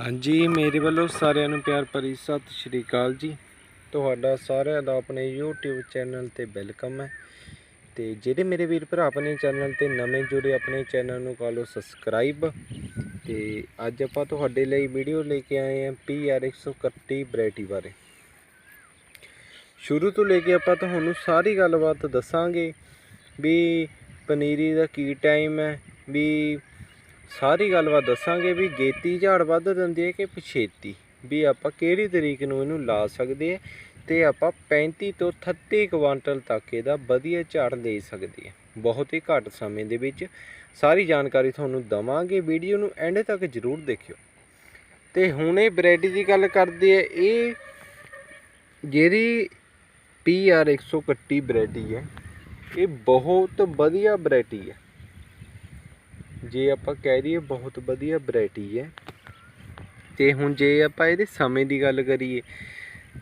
ਹਾਂਜੀ, ਮੇਰੇ ਵੱਲੋਂ ਸਾਰਿਆਂ ਨੂੰ ਪਿਆਰ ਭਰੀ ਸਤਿ ਸ਼੍ਰੀ ਅਕਾਲ ਜੀ। ਤੁਹਾਡਾ ਸਾਰਿਆਂ ਦਾ ਆਪਣੇ YouTube ਚੈਨਲ ਤੇ ਵੈਲਕਮ ਹੈ। ਤੇ ਜਿਹੜੇ ਮੇਰੇ ਵੀਰ ਭਰਾ ਆਪਣੇ ਚੈਨਲ ਤੇ ਨਵੇਂ ਜੁੜੇ, ਆਪਣੇ ਚੈਨਲ ਨੂੰ ਕਰ ਲਓ ਸਬਸਕ੍ਰਾਈਬ। ਤੇ ਅੱਜ ਆਪਾਂ ਤੁਹਾਡੇ ਲਈ ਵੀਡੀਓ ਲੈ ਕੇ ਆਏ ਹਾਂ PR 131 ਵੈਰਾਈਟੀ ਬਾਰੇ। ਸ਼ੁਰੂ ਤੋਂ ਲੈ ਕੇ ਆਪਾਂ ਤੁਹਾਨੂੰ ਸਾਰੀ ਗੱਲਬਾਤ ਦੱਸਾਂਗੇ ਵੀ ਪਨੀਰੀ ਦਾ ਕੀ ਟਾਈਮ ਹੈ, ਵੀ ਸਾਰੀ ਗੱਲਬਾਤ ਦੱਸਾਂਗੇ ਵੀ ਗੇਤੀ ਝਾੜ ਵੱਧ ਦਿੰਦੀ ਹੈ ਕਿ ਪਛੇਤੀ? ਵੀ ਆਪਾਂ ਕਿਹੜੀ ਤਰੀਕ ਨੂੰ ਇਹਨੂੰ ਲਾ ਸਕਦੇ ਆ ਤੇ ਆਪਾਂ 35 ਤੋਂ 38 ਕੁਆਂਟਲ ਤੱਕ ਇਹਦਾ ਵਧੀਆ ਝਾੜ ਦੇ ਸਕਦੇ ਆ ਬਹੁਤ ਹੀ ਘੱਟ ਸਮੇਂ ਦੇ ਵਿੱਚ ਸਾਰੀ ਜਾਣਕਾਰੀ ਤੁਹਾਨੂੰ ਦਵਾਂਗੇ, ਵੀਡੀਓ ਨੂੰ ਐਂਡ ਤੱਕ ਜ਼ਰੂਰ ਦੇਖਿਓ। ਤੇ ਹੁਣ ਇਹ ਵੈਰਾਈਟੀ ਦੀ ਗੱਲ ਕਰਦੇ ਆ, ਇਹ ਜਿਹੜੀ PR 131 ਵੈਰਾਈਟੀ ਹੈ ਇਹ ਬਹੁਤ ਵਧੀਆ ਵੈਰਾਈਟੀ ਹੈ। ਜੇ ਆਪਾਂ ਕਹਿ ਦਈਏ ਬਹੁਤ ਵਧੀਆ ਵੈਰਾਈਟੀ ਹੈ, ਤੇ ਹੁਣ ਜੇ ਆਪਾਂ ਇਹਦੇ ਸਮੇਂ ਦੀ ਗੱਲ ਕਰੀਏ,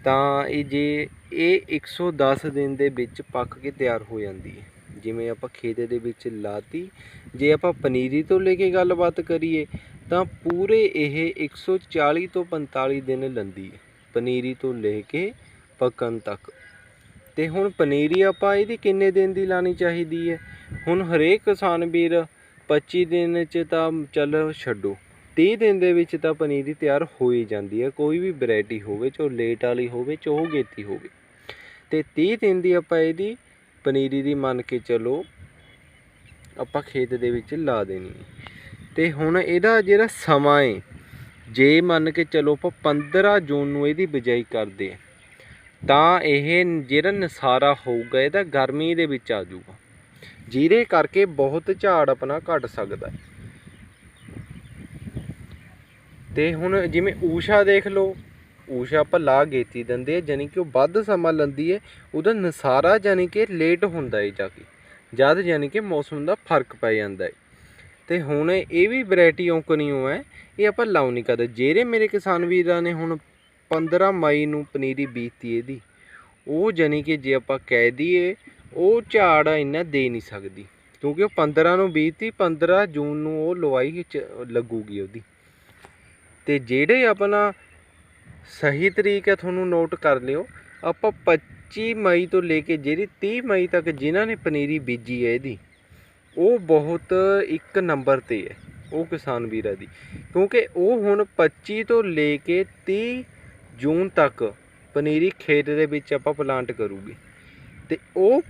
ਤਾਂ ਇਹ ਜੇ ਇਹ 110 ਦਿਨ ਦੇ ਵਿੱਚ ਪੱਕ ਕੇ ਤਿਆਰ ਹੋ ਜਾਂਦੀ ਹੈ। ਜਿਵੇਂ ਆਪਾਂ ਖੇਤ ਦੇ ਵਿੱਚ ਲਾਤੀ, ਜੇ ਆਪਾਂ ਪਨੀਰੀ ਤੋਂ ਲੈ ਕੇ ਗੱਲਬਾਤ ਕਰੀਏ, ਤਾਂ ਪੂਰੇ ਇਹ 140 ਤੋਂ 45 ਦਿਨ ਲੈਂਦੀ ਹੈ, ਪਨੀਰੀ ਤੋਂ ਲੈ ਕੇ ਪੱਕਣ ਤੱਕ। ਤੇ ਹੁਣ ਪਨੀਰੀ ਆਪਾਂ ਇਹਦੀ ਕਿੰਨੇ ਦਿਨ ਦੀ ਲਾਣੀ ਚਾਹੀਦੀ ਹੈ? ਹੁਣ ਹਰੇਕ ਕਿਸਾਨ ਵੀਰ 25 ਦਿਨ ਚ ਤਾਂ ਚੱਲ ਛੱਡੋ। 30 ਦਿਨ ਦੇ ਵਿੱਚ ਤਾਂ ਪਨੀਰੀ ਤਿਆਰ ਹੋ ਹੀ ਜਾਂਦੀ ਹੈ। ਕੋਈ ਵੀ ਵੈਰਾਈਟੀ ਹੋਵੇ, ਚਾਹੇ ਲੇਟ ਵਾਲੀ ਹੋਵੇ, ਚਾਹੇ ਗੇਤੀ ਹੋਵੇ। ਤੇ 30 ਦਿਨ ਦੀ ਆਪਾਂ ਇਹਦੀ ਪਨੀਰੀ ਦੀ ਮੰਨ ਕੇ ਚਲੋ, ਆਪਾਂ ਖੇਤ ਦੇ ਵਿੱਚ ਲਾ ਦੇਣੀ ਹੈ। ਤੇ ਹੁਣ ਇਹਦਾ ਜਿਹੜਾ ਸਮਾਂ ਹੈ ਜੇ ਮੰਨ ਕੇ ਚਲੋ ਆਪਾਂ 15 ਜੂਨ ਨੂੰ ਇਹਦੀ ਬਿਜਾਈ ਕਰਦੇ ਤਾਂ ਇਹ ਜਿਹੜਾ ਨਸਾਰਾ ਹੋਊਗਾ, ਇਹਦਾ ਗਰਮੀ ਦੇ ਵਿੱਚ ਆ ਜਾਊਗਾ। ਜਿਹਦੇ ਕਰਕੇ ਬਹੁਤ ਝਾੜ ਆਪਣਾ ਘਟ ਸਕਦਾ ਹੈ। ਤੇ ਹੁਣ ਜਿਵੇਂ ਊਸ਼ਾ ਦੇਖ ਲਓ, ਊਸ਼ਾ ਆਪਾਂ ਲਾ ਗੇਤੀ ਦਿੰਦੇ ਆ ਜਾਨੀ ਕਿ ਉਹ ਵੱਧ ਸਮਾਂ ਲੈਂਦੀ ਹੈ, ਉਹਦਾ ਨਸਾਰਾ ਜਾਨੀ ਕਿ ਲੇਟ ਹੁੰਦਾ ਹੈ ਜਾ ਕੇ, ਜਦ ਜਾਨੀ ਕਿ ਮੌਸਮ ਦਾ ਫ਼ਰਕ ਪੈ ਜਾਂਦਾ ਹੈ। ਤੇ ਹੁਣ ਇਹ ਵੀ ਵੈਰਾਈਟੀ ਔਂਕਣੀਓ ਹੈ, ਇਹ ਆਪਾਂ ਲਾਉ ਨਹੀਂ ਕਰਦੇ। ਜਿਹੜੇ ਮੇਰੇ ਕਿਸਾਨ ਵੀਰਾਂ ਨੇ ਹੁਣ 15 ਮਈ ਨੂੰ ਪਨੀਰੀ ਬੀਜਤੀ ਇਹਦੀ, ਉਹ ਜਾਨੀ ਕਿ ਜੇ ਆਪਾਂ ਕਹਿ ਦਈਏ ਉਹ ਝਾੜ ਇੰਨਾ ਦੇ ਨਹੀਂ ਸਕਦੀ। ਕਿਉਂਕਿ ਉਹ 15 ਨੂੰ ਬੀਜਤੀ 15 ਜੂਨ ਨੂੰ ਉਹ ਲਵਾਈ ਚ ਲੱਗੂਗੀ ਉਹਦੀ। ਤੇ ਜਿਹੜੇ ਆਪਣਾ ਸਹੀ ਤਰੀਕ ਹੈ ਤੁਹਾਨੂੰ ਨੋਟ ਕਰ ਲਿਓ, ਆਪਾਂ 25 ਮਈ ਤੋਂ ਲੈ ਕੇ ਜਿਹੜੀ 30 ਮਈ ਤੱਕ ਜਿਨ੍ਹਾਂ ਨੇ ਪਨੀਰੀ ਬੀਜੀ ਹੈ ਇਹਦੀ, ਉਹ ਬਹੁਤ ਇੱਕ ਨੰਬਰ ਤੇ ਹੈ, ਉਹ ਕਿਸਾਨ ਵੀਰਾਂ ਦੀ। ਕਿਉਂਕਿ ਉਹ ਹੁਣ 25 ਤੋਂ ਲੈ ਕੇ 30 ਜੂਨ ਤੱਕ ਪਨੀਰੀ ਖੇਤ ਦੇ ਵਿੱਚ ਆਪਾਂ ਪਲਾਂਟ ਕਰੂਗੇ। ਤੇ ਉਹ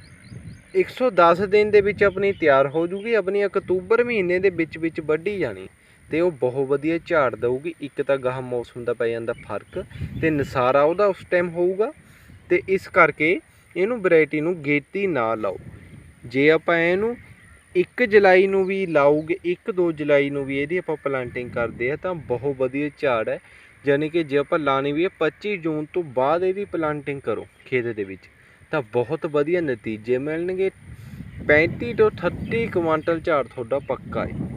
110 ਦਿਨ ਦੇ ਵਿੱਚ ਆਪਣੀ ਤਿਆਰ ਹੋ ਜੂਗੀ, ਆਪਣੀ ਅਕਤੂਬਰ ਮਹੀਨੇ ਦੇ ਵਿੱਚ ਵਿੱਚ ਵੱਢੀ ਜਾਣੀ ਤੇ ਉਹ ਬਹੁਤ ਵਧੀਆ ਝਾੜ ਦਊਗੀ। ਇੱਕ ਤਾਂ ਗਾਹ ਮੌਸਮ ਦਾ ਪੈ ਜਾਂਦਾ ਫ਼ਰਕ ਤੇ ਨਸਾਰਾ ਉਹਦਾ ਉਸ ਟਾਈਮ ਹੋਊਗਾ ਤੇ ਇਸ ਕਰਕੇ ਇਹਨੂੰ ਵੈਰਾਈਟੀ ਨੂੰ ਗੇਤੀ ਨਾ ਲਾਓ। ਜੇ ਆਪਾਂ ਇਹਨੂੰ 1 ਜੁਲਾਈ ਨੂੰ ਵੀ ਲਾਉਗੇ 1-2 ਜੁਲਾਈ ਨੂੰ ਵੀ ਇਹਦੀ ਆਪਾਂ ਪਲਾਂਟਿੰਗ ਕਰਦੇ ਆ ਤਾਂ ਬਹੁਤ ਵਧੀਆ ਝਾੜ ਹੈ। ਯਾਨੀ ਕਿ ਜੇ ਆਪਾਂ ਲਾਣੀ ਵੀ ਹੈ 25 ਜੂਨ ਤੋਂ ਬਾਅਦ ਇਹਦੀ ਪਲਾਂਟਿੰਗ ਕਰੋ ਖੇਤ ਦੇ ਵਿੱਚ। ਤਾਂ ਬਹੁਤ ਵਧੀਆ ਨਤੀਜੇ ਮਿਲਣਗੇ। 35 ਤੋਂ 30 ਕੁਆਂਟਲ ਝਾੜ ਤੁਹਾਡਾ ਪੱਕਾ ਹੈ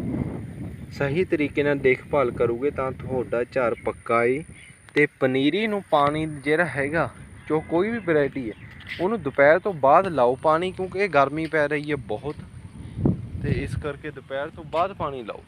ਸਹੀ ਤਰੀਕੇ ਨਾਲ ਦੇਖਭਾਲ ਕਰੋਗੇ ਤਾਂ ਤੁਹਾਡਾ ਝਾੜ ਪੱਕਾ ਹੈ ਤੇ ਪਨੀਰੀ ਨੂੰ ਪਾਣੀ ਜਿਹੜਾ ਹੈਗਾ, ਜੋ ਕੋਈ ਵੀ ਵੈਰਾਈਟੀ ਹੈ ਉਹਨੂੰ ਦੁਪਹਿਰ ਤੋਂ ਬਾਅਦ ਲਾਓ ਪਾਣੀ ਕਿਉਂਕਿ ਇਹ ਗਰਮੀ ਪੈ ਰਹੀ ਹੈ ਬਹੁਤ। ਤੇ ਇਸ ਕਰਕੇ ਦੁਪਹਿਰ ਤੋਂ ਬਾਅਦ ਪਾਣੀ ਲਾਓ।